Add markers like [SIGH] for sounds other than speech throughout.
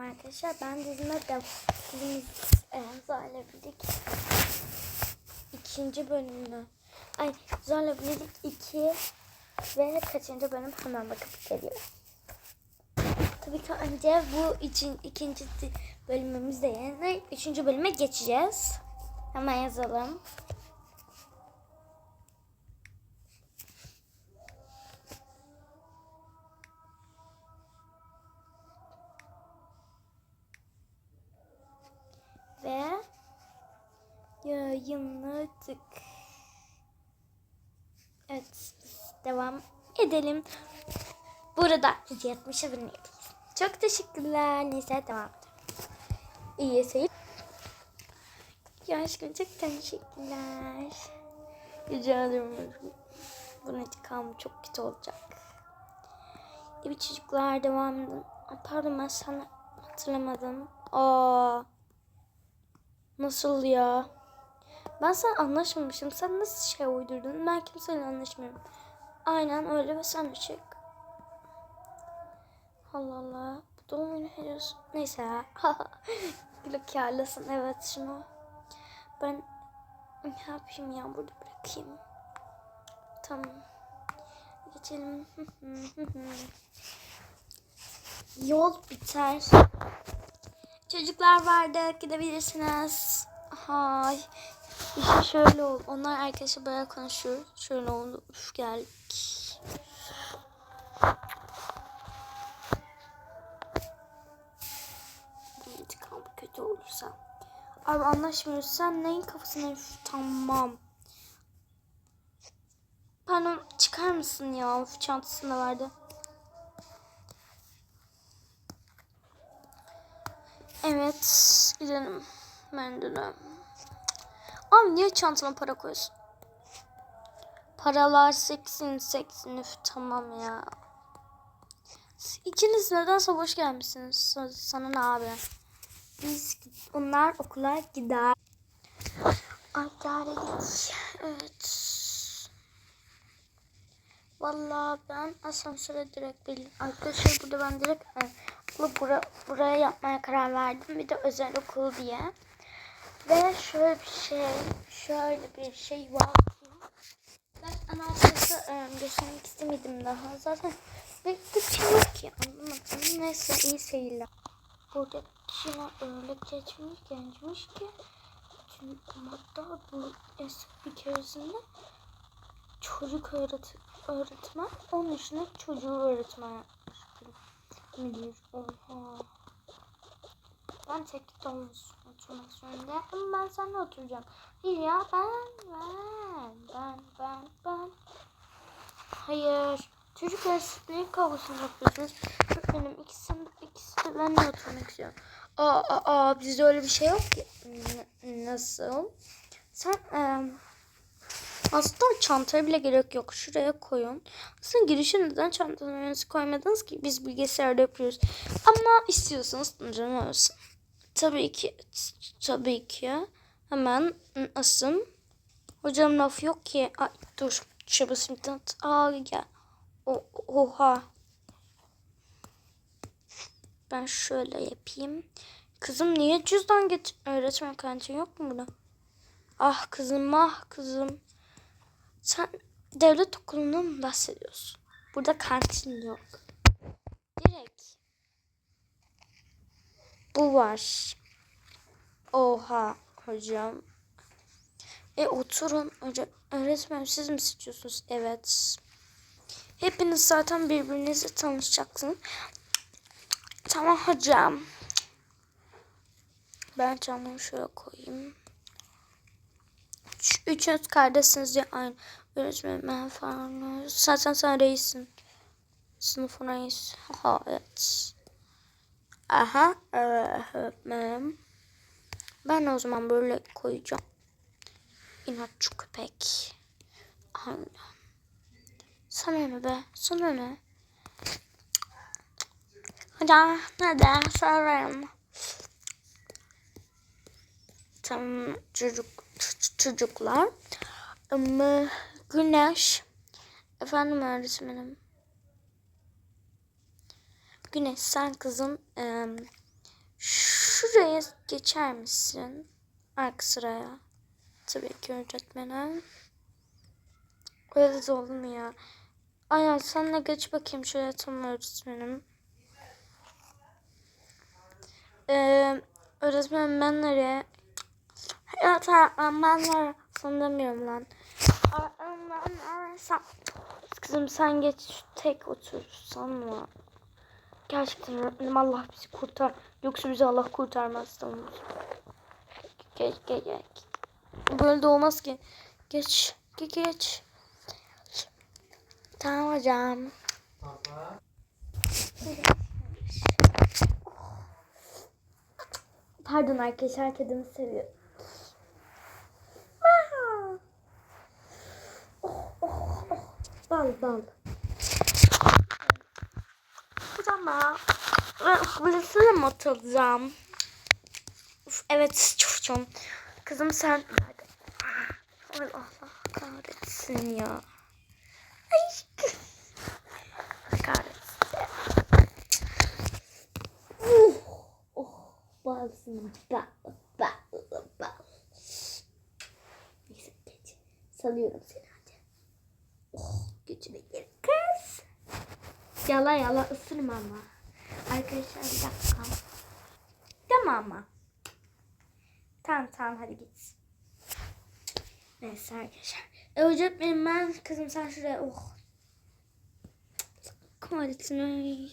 Arkadaşlar ben dizime de dizimiz e, Zorla Birlik ikinci bölümünü ay Zorla Birlik 2 ve kaçıncı bölüm hemen bakıp geliyorum. Tabii ki önce bu için ikinci di- bölümümüzde yani üçüncü bölüme geçeceğiz. Hemen yazalım. Yayınladık. Evet, devam edelim. Burada 170 aboneyiz. Çok teşekkürler. Neyse devam edelim. İyi seyir. Ya aşkım çok teşekkürler. Rica ederim. Bunun intikamı çok kötü olacak. Evet çocuklar devam edin. Pardon ben sana hatırlamadım. Aa. Nasıl ya? Ben sen anlaşmamışım. Sen nasıl şey uydurdun? Ben kimseyle anlaşmıyorum. Aynen öyle ve sen de çek. Allah Allah. Bu doğum günü henüz. Neyse ya. [LAUGHS] Gülüp karlasın. Evet şunu. Ben ne yapayım ya burada bırakayım. Tamam. Geçelim. [LAUGHS] Yol biter. Çocuklar vardı gidebilirsiniz. Hay. İşte şöyle oldu. Onlar arkadaşlar böyle konuşuyor. Şöyle oldu. Üf geldik. Bu kötü olursa. Abi anlaşmıyoruz. Sen neyin kafasına üf, tamam. Pardon çıkar mısın ya? Üf, çantasında vardı. Evet gidelim. Ben de. Abi niye çantama para koyuyorsun? Paralar seksin seksin üf tamam ya. İkiniz nedense boş gelmişsiniz. Sa- Sana ne abi? Biz onlar okula gider. Ay git. Evet. Vallahi ben asansöre direkt bildim. Arkadaşlar burada ben direkt e, okulu bura, buraya yapmaya karar verdim. Bir de özel okul diye. Ve şöyle bir şey, şöyle bir şey var ki ben anahtarı e, göstermek istemedim daha. Zaten bir şey yok ki anlamadım. Neyse iyi seyirler. Burada kişiler öyle geçmiş gençmiş ki çünkü hatta bu eski bir keresinde çocuk öğret öğretmen onun üstüne çocuğu öğretmen yapmış. Oha. Ben tek oturmak zorundayım. Ama ben seninle oturacağım. Hayır ya ben ben ben ben ben. Hayır. Çocuk arasında kavgasını yapıyorsunuz. Benim ikisi, ikisi de benimle oturmak istiyor. Aa, aa, aa bizde öyle bir şey yok ki. N- nasıl? Sen eee aslında çantaya bile gerek yok. Şuraya koyun. Aslında girişe neden çantalarınızı koymadınız ki? Biz bilgisayarda yapıyoruz. Ama istiyorsanız canım olsun. Tabii ki. Tabii ki. Hemen asın. Hocam laf yok ki. Ay dur. Çabası internet. Aa gel. O, oha. Ben şöyle yapayım. Kızım niye cüzdan get öğretmen kantin yok mu burada? Ah kızım ah kızım. Sen devlet okulundan mı bahsediyorsun? Burada kantin yok. Direkt. Bu var. Oha hocam. E oturun. Hoca, öğretmen siz mi seçiyorsunuz? Evet. Hepiniz zaten birbirinizle tanışacaksınız. Tamam hocam. Ben canımı şöyle koyayım. Üç, üçünüz kardeşsiniz ya aynı. Öğretmenim ben falan. Zaten sen reissin. Sınıfın reis. Ha evet. Aha. Ben o zaman böyle koyacağım. İnatçı köpek. Aynen. Sana ne be? Sana ne? Hocam neden sorarım? Tamam çocuk çocuklar. Ama güneş. Efendim öğretmenim. Güneş sen kızım eee Şuraya geçer misin? Arka sıraya. Tabii ki öğretmenim. Öyle de olur mu ya? Aynen sen de geç bakayım şuraya tam öğretmenim. Ee, öğretmenim ben nereye? Ya tamam ben nereye? Sana demiyorum lan. Öğretmenim ben Kızım sen geç tek otursan mı? Gerçekten öğretmenim Allah bizi kurtar. Yoksa bizi Allah kurtarmaz tamam. Geç geç geç. Böyle de olmaz ki. Geç geç geç. Tamam hocam. Pardon arkadaşlar kedimi seviyor. Meow. Oh, oh, oh. Bal bal. Ben burasına mı atılacağım? Uf, evet çocuğum. Kızım sen... Allah kahretsin ya. Ay. kahretsin. Oh, bal. Neyse geç. Salıyorum seni hadi. Oh, gücüne gel kız. Yala yala ısırma ama. Arkadaşlar bir dakika. Tamam ama. Tamam tamam hadi git. Neyse arkadaşlar. E hocam benim ben kızım sen şuraya oh. Tuvaletin ay.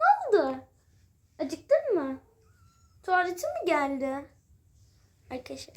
Ne oldu? Acıktın mı? Tuvaletin mi geldi? Arkadaşlar.